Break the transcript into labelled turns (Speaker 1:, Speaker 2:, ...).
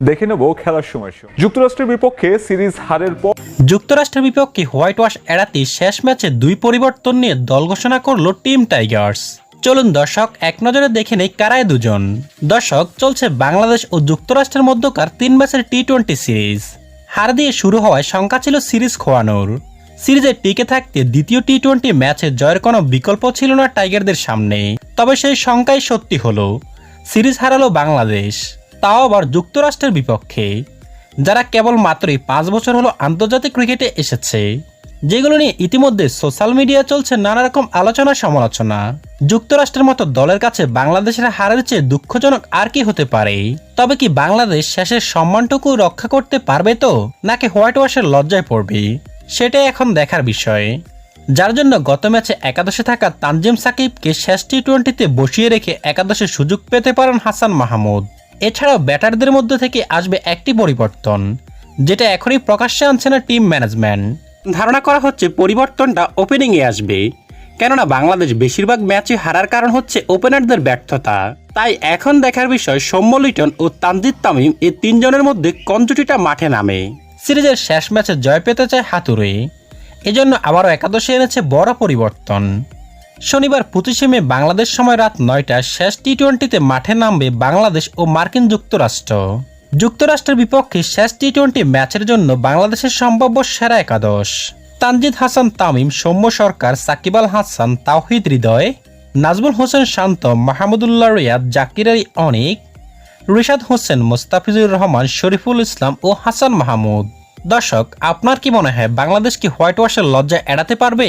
Speaker 1: দেখে নেব খেলার সময় যুক্তরাষ্ট্রের বিপক্ষে সিরিজ হারের পর
Speaker 2: যুক্তরাষ্ট্রের বিপক্ষে হোয়াইট ওয়াশ এড়াতে শেষ ম্যাচে দুই পরিবর্তন নিয়ে দল ঘোষণা করল টিম টাইগার্স। চলুন দর্শক, এক নজরে দেখে নেই কারায় দুজন। দর্শক, চলছে বাংলাদেশ ও যুক্তরাষ্ট্রের মধ্যকার তিন ম্যাচের টি টোয়েন্টি সিরিজ। হার দিয়ে শুরু হওয়ায় শঙ্কা ছিল সিরিজ খোয়ানোর। সিরিজে টিকে থাকতে দ্বিতীয় টি টোয়েন্টি ম্যাচে জয়ের কোনো বিকল্প ছিল না টাইগারদের সামনে। তবে সেই শঙ্কাই সত্যি হলো। সিরিজ হারালো বাংলাদেশ। তাও আবার যুক্তরাষ্ট্রের বিপক্ষে, যারা কেবল মাত্রই পাঁচ বছর হলো আন্তর্জাতিক ক্রিকেটে এসেছে, যেগুলো নিয়ে ইতিমধ্যে সোশ্যাল মিডিয়া চলছে নানা রকম আলোচনা সমালোচনা। যুক্তরাষ্ট্রের মতো দলের কাছে বাংলাদেশের হারের চেয়ে দুঃখজনক আর কি হতে পারে? তবে কি বাংলাদেশ শেষের সম্মানটুকু রক্ষা করতে পারবে তো? নাকি হোয়াইট ওয়াশের লজ্জায় পড়বে? সেটাই এখন দেখার বিষয়। যার জন্য গত ম্যাচে একাদশে থাকা তানজিম সাকিবকে শেষ টি টোয়েন্টিতে বসিয়ে রেখে একাদশে সুযোগ পেতে পারেন হাসান মাহমুদ। এছাড়াও ব্যাটারদের মধ্যে থেকে আসবে একটি পরিবর্তন যেটা এখনই প্রকাশ্যে আনছে না টিম ম্যানেজমেন্ট। ধারণা করা হচ্ছে পরিবর্তনটা ওপেনিংয়ে আসবে কেননা বাংলাদেশ বেশিরভাগ ম্যাচে হারার কারণ হচ্ছে ওপেনারদের ব্যর্থতা। তাই এখন দেখার বিষয় সৌম্য লিটন ও তানজিদ তামিম এই তিনজনের মধ্যে কোন জুটিটা মাঠে নামে? সিরিজের শেষ ম্যাচে জয় পেতে চায় হাতুড়ে এজন্য আবারও একাদশে এনেছে বড় পরিবর্তন। শনিবার পঁচিশে মে বাংলাদেশ সময় রাত নয়টায় শেষ টি টোয়েন্টিতে মাঠে নামবে বাংলাদেশ ও মার্কিন যুক্তরাষ্ট্র। যুক্তরাষ্ট্রের বিপক্ষে শেষ টি টোয়েন্টি ম্যাচের জন্য বাংলাদেশের সম্ভাব্য সেরা একাদশ। তানজিদ হাসান তামিম, সৌম্য সরকার, সাকিব আল হাসান, তাওহিদ হৃদয়, নাজমুল হোসেন শান্ত, মাহমুদুল্লাহ রিয়াদ, জাকির আলী অনিক, রিশাদ হোসেন, মোস্তাফিজুর রহমান, শরীফুল ইসলাম ও হাসান মাহমুদ। দর্শক, আপনার কি মনে হয়, বাংলাদেশ কি হোয়াইট ওয়াশের লজ্জা এড়াতে পারবে?